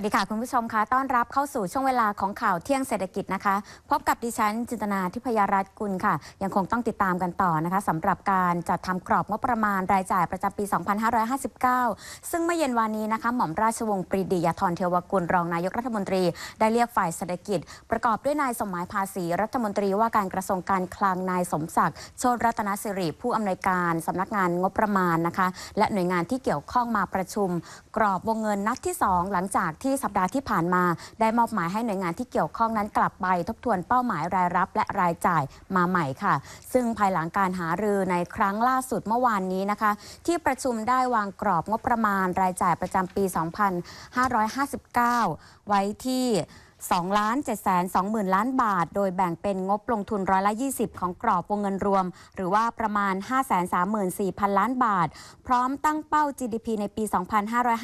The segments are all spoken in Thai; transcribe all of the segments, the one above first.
วัสดีค่ะ คุณผู้ชมคะต้อนรับเข้าสู่ช่วงเวลาของข่าวเที่ยงเศรษฐกิจนะคะ พบกับดิฉันจินตนาทิพยรัตน์กุลค่ะ ยังคงต้องติดตามกันต่อนะคะสำหรับการจัดทำกรอบงบประมาณรายจ่ายประจำปี 2559 ซึ่งเมื่อเย็นวานนี้นะคะ หม่อมราชวงศ์ปรีดียาธรเทวกุลรองนายกรัฐมนตรี ได้เรียกฝ่ายเศรษฐกิจ ประกอบด้วยนายสมหมายภาษีรัฐมนตรีว่าการกระทรวงการคลังนายสมศักดิ์โชติรัตนสิริผู้อำนวยการสำนักงานงบประมาณนะคะ และหน่วยงานที่เกี่ยวข้องมาประชุม กรอบวงเงินนัดที่ 2 หลังจากที่สัปดาห์ที่ผ่านมา ได้มอบหมายให้หน่วยงานที่เกี่ยวข้องนั้นกลับไป ทบทวนเป้าหมายรายรับและรายจ่ายมาใหม่ค่ะ ซึ่งภายหลังการหารือในครั้งล่าสุดเมื่อวานนี้นะคะ ที่ประชุมได้วางกรอบงบประมาณรายจ่ายประจำปี 2559 ไว้ที่2ล้าน7แสน2หมื่นล้านบาท โดยแบ่งเป็นงบลงทุนร้อยละ 20 ของกรอบวงเงินรวม หรือว่าประมาณ 5 3 4 0 0 0 ล้านบาท พร้อมตั้งเป้า GDP ในปี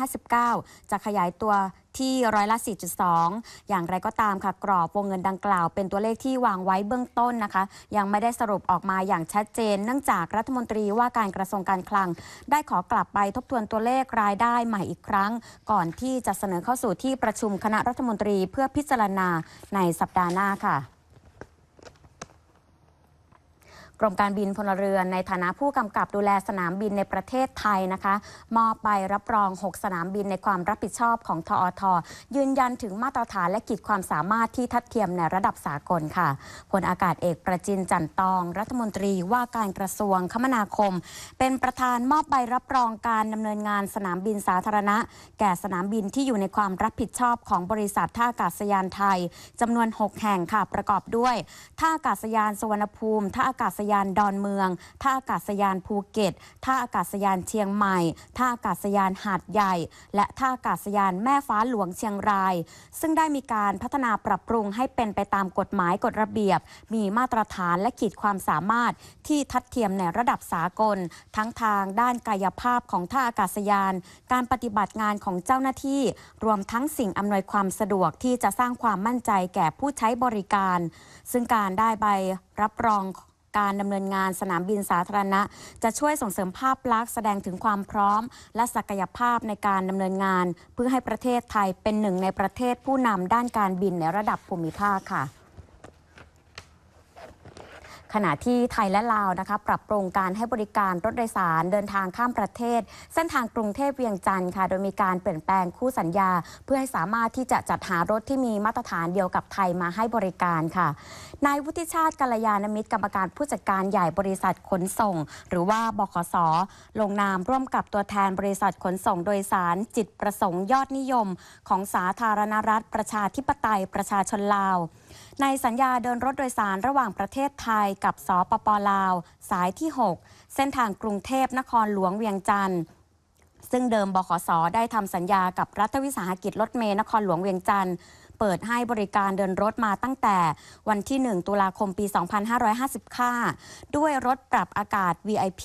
2559 จะขยายตัวที่ร้อยละ 4.2 อย่างไรก็ตามค่ะ กรอบวงเงินดังกล่าว เป็นตัวเลขที่วางไว้เบื้องต้นนะคะ ยังไม่ได้สรุปออกมาอย่างชัดเจน เนื่องจากรัฐมนตรีว่าการกระทรวงการคลัง ได้ขอกลับไปทบทวนตัวเลขรายได้ใหม่อีกครั้ง ก่อนที่จะเสนอเข้าสู่ที่ประชุมคณะรัฐมนตรีเพื่อพิจารณาในสัปดาห์หน้าค่ะ กรมการบินพลเรือนในฐานะผู้กำกับดูแลสนามบินในประเทศไทยนะคะ มอบใบรับรอง 6 สนามบินในความรับผิดชอบของทอท ยืนยันถึงมาตรฐานและขีดความสามารถที่ทัดเทียมในระดับสากลค่ะพลอากาศเอกประจินจันตอง รัฐมนตรีว่าการกระทรวงคมนาคม เป็นประธานมอบใบรับรองการดำเนินงานสนามบินสาธารณะ แก่สนามบินที่อยู่ในความรับผิดชอบของบริษัทท่าอากาศยานไทยจำนวน 6 แห่งค่ะประกอบด้วยท่าอากาศยานสุวรรณภูมิท่าอากาศยานดอนเมือง ท่าอากาศยานภูเก็ต ท่าอากาศยานเชียงใหม่ ท่าอากาศยานหาดใหญ่ และท่าอากาศยานแม่ฟ้าหลวงเชียงราย ซึ่งได้มีการพัฒนาปรับปรุงให้เป็นไปตามกฎหมายกฎระเบียบ มีมาตรฐานและขีดความสามารถที่ทัดเทียมในระดับสากล ทั้งทางด้านกายภาพของท่าอากาศยาน การปฏิบัติงานของเจ้าหน้าที่ รวมทั้งสิ่งอำนวยความสะดวกที่จะสร้างความมั่นใจแก่ผู้ใช้บริการ ซึ่งการได้ใบรับรอง การดำเนินงานสนามบินสาธารณะ จะช่วยส่งเสริมภาพลักษณ์แสดงถึงความพร้อม และศักยภาพในการดำเนินงาน เพื่อให้ประเทศไทยเป็นหนึ่งในประเทศผู้นำด้านการบินในระดับภูมิภาคค่ะ ขณะที่ไทยและลาวนะคะ ปรับปรุงการให้บริการรถโดยสารเดินทางข้ามประเทศ เส้นทางกรุงเทพเวียงจันทร์ค่ะ โดยมีการเปลี่ยนแปลงคู่สัญญา เพื่อให้สามารถที่จะจัดหารถที่มีมาตรฐานเดียวกับไทยมาให้บริการค่ะนายวุฒิชาติกัลยาณมิตรกรรมการผู้จัดการใหญ่บริษัทขนส่ง หรือว่าบขสลงนามร่วมกับตัวแทนบริษัทขนส่งโดยสารจิตประสงค์ยอดนิยม ของสาธารณรัฐ ประชาธิปไตยประชาชนลาว ในสัญญาเดินรถโดยสารระหว่างประเทศไทยกับสปปลาว สายที่ 6 เส้นทางกรุงเทพนครหลวงเวียงจันทร์ซึ่งเดิมบขสได้ทำสัญญากับรัฐวิสาหกิจรถเมล์นครหลวงเวียงจันทร์ เปิดให้บริการเดินรถมาตั้งแต่วันที่ 1 ตุลาคมปี 2555 ด้วยรถปรับอากาศ VIP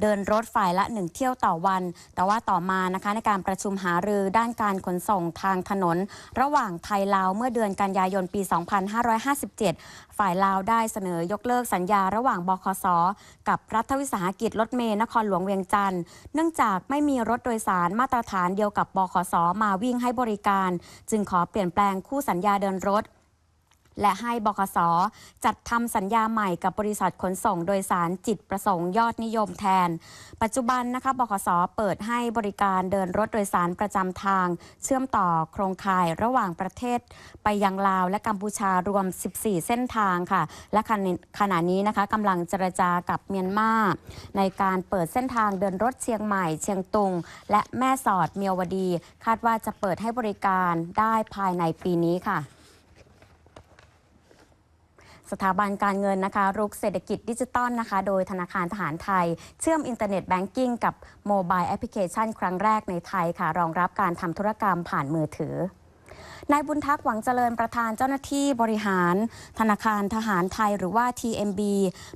เดินรถฝ่ายละ 1 เที่ยวต่อวัน แต่ว่าต่อมานะคะในการประชุมหารือด้านการขนส่งทางถนน ระหว่างไทยลาวเมื่อเดือนกันยายนปี 2557 ฝ่ายลาวได้เสนอยกเลิกสัญญาระหว่างบคส กับรัฐวิสาหกิจรถเมล์นครหลวงเวียงจันทร์เนื่องจากไม่มีรถโดยสารมาตรฐานเดียวกับบคสมาวิ่งให้บริการ จึงขอเปลี่ยนแปลงคู่สัญญาเดินรถ และให้บคสจัดทำสัญญาใหม่กับบริษัทขนส่งโดยสารจิตประสงค์ยอดนิยมแทน ปัจจุบันนะคะบคสเปิดให้บริการเดินรถโดยสารประจำทาง เชื่อมต่อโครงข่ายระหว่างประเทศ ไปยังลาวและกัมพูชารวม 14 เส้นทางค่ะ และขณะขณะนี้นะคะกำลังเจรจากับเมียนมาในการเปิดเส้นทางเดินรถเชียงใหม่ เชียงตุง และแม่สอดเมียวดี คาดว่าจะเปิดให้บริการได้ภายในปีนี้ค่ะ สถาบันการเงินนะคะรุกเศรษฐกิจดิจิตอลนะคะ โดยธนาคารทหารไทย เชื่อมอินเทอร์เน็ตแบงกิ้งกับโมบายแอปพลิเคชันครั้งแรกในไทยค่ะ รองรับการทำธุรกรรมผ่านมือถือ นายบุญทักษ์หวังเจริญประธานเจ้าหน้าที่บริหาร ธนาคารทหารไทยหรือว่า TMB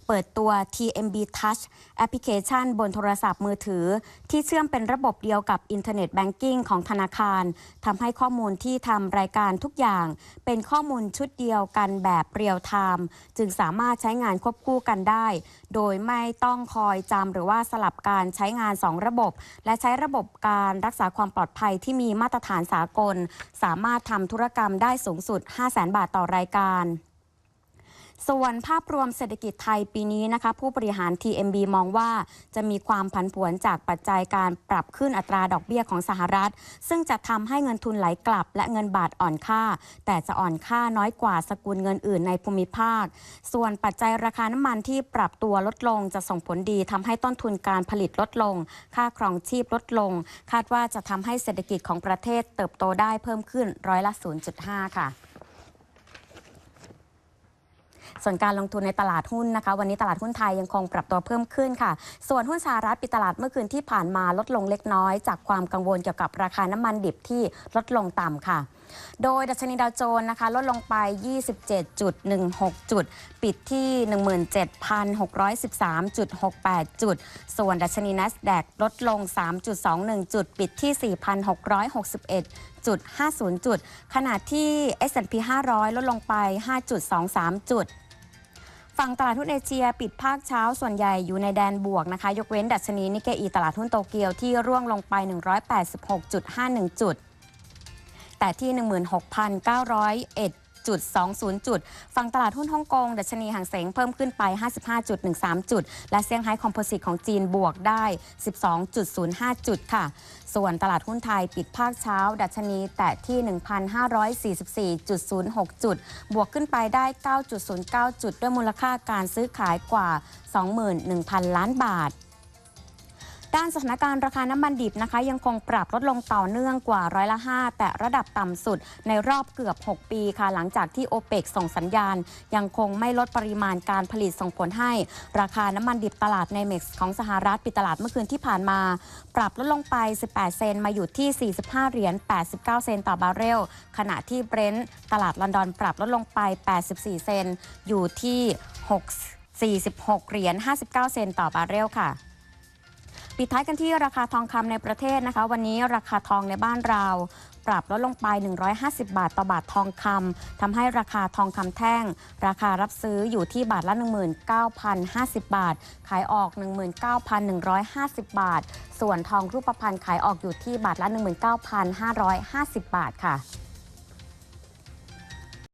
เปิดตัว TMB Touch แอปพลิเคชันบนโทรศัพท์มือถือ ที่เชื่อมเป็นระบบเดียวกับอินเทอร์เน็ตแบงกิ้งของธนาคารทำให้ข้อมูลที่ทำรายการทุกอย่าง เป็นข้อมูลชุดเดียวกันแบบเรียลไทม์จึงสามารถใช้งานควบคู่กันได้ โดยไม่ต้องคอยจำหรือว่าสลับการใช้งาน 2 ระบบ และใช้ระบบการรักษาความปลอดภัยที่มีมาตรฐานสากล สามารถทำธุรกรรมได้สูงสุด 5 0 0 0 0 0 บาทต่อรายการ ส่วนภาพรวมเศรษฐกิจไทยปีนี้นะคะผู้บริหาร TMB มองว่าจะมีความผันผวนจากปัจจัยการปรับขึ้นอัตราดอกเบี้ยของสหรัฐ ซึ่งจะทำให้เงินทุนไหลกลับ และเงินบาทอ่อนค่า แต่จะอ่อนค่าน้อยกว่าสกุลเงินอื่นในภูมิภาค ส่วนปัจจัยราคาน้ำมันที่ปรับตัวลดลงจะส่งผลดีทำให้ต้นทุนการผลิตลดลง ค่าครองชีพลดลง คาดว่าจะทำให้เศรษฐกิจของประเทศเติบโตได้เพิ่มขึ้นร้อยละ 0.5 ค่ะ ส่วนการลงทุนในตลาดหุ้นนะคะ วันนี้ตลาดหุ้นไทยยังคงปรับตัวเพิ่มขึ้นค่ะ ส่วนหุ้นสหรัฐปิดตลาดเมื่อคืนที่ผ่านมาลดลงเล็กน้อย จากความกังวลเกี่ยวกับราคาน้ำมันดิบที่ลดลงต่ำค่ะ โดยดัชนีดาวโจนส์นะคะ ลดลงไป 27.16 จุด ปิดที่ 17,613.68 จุด ส่วนดัชนี NASDAQ ลดลง 3.21 จุด ปิดที่ 4,661จุด50 จุด ขณะที่ S&P 500 ลดลงไป 5.23 จุด ฝั่งตลาดหุ้นเอเชียปิดภาคเช้าส่วนใหญ่อยู่ในแดนบวกนะคะ ยกเว้นดัชนีนิกเกอีตลาดหุ้นโตเกียวที่ร่วงลงไป 186.51 จุด แต่ที่ 16,901 จุด20 จุด ฝั่งตลาดหุ้นฮ่องกง ดัชนีห่างเสงเพิ่มขึ้นไป 55.13 จุด และเซี่ยงไฮ้คอมโพสิตของจีนบวกได้ 12.05 จุดค่ะ ส่วนตลาดหุ้นไทยปิดภาคเช้า ดัชนีแตะที่ 1,544.06 จุด บวกขึ้นไปได้ 9.09 จุด ด้วยมูลค่าการซื้อขายกว่า 21,000 ล้านบาท ด้านสถานการณ์ราคาน้ำมันดิบนะคะ ยังคงปรับลดลงต่อเนื่องกว่าร้อยละ 5 แต่ระดับต่ำสุดในรอบเกือบ 6 ปีค่ะ หลังจากที่โอเปกส่งสัญญาณ ยังคงไม่ลดปริมาณการผลิตส่งผลให้ ราคาน้ำมันดิบตลาดในเม็กซ์ของสหรัฐปิดตลาดเมื่อคืนที่ผ่านมา ปรับลดลงไป 18 เซนมาอยู่ที่ 45 เหรียญ 89 เซนต์ต่อบาร์เรล ขณะที่เบรนท์ตลาดลอนดอนปรับลดลงไป 84 เซนต์อยู่ที่ 6 46 เหรียญ 59 เซนต์ต่อบาร์เรลค่ะ ปิดท้ายกันที่ราคาทองคำในประเทศนะคะ วันนี้ราคาทองในบ้านเรา ปรับลดลงไป 150 บาทต่อบาททองคำทำให้ราคาทองคำแท่ง ราคารับซื้ออยู่ที่บาทละ 19,050 บาท ขายออก 19,150 บาท ส่วนทองรูปพรรณขายออกอยู่ที่บาทละ 19,550 บาทค่ะ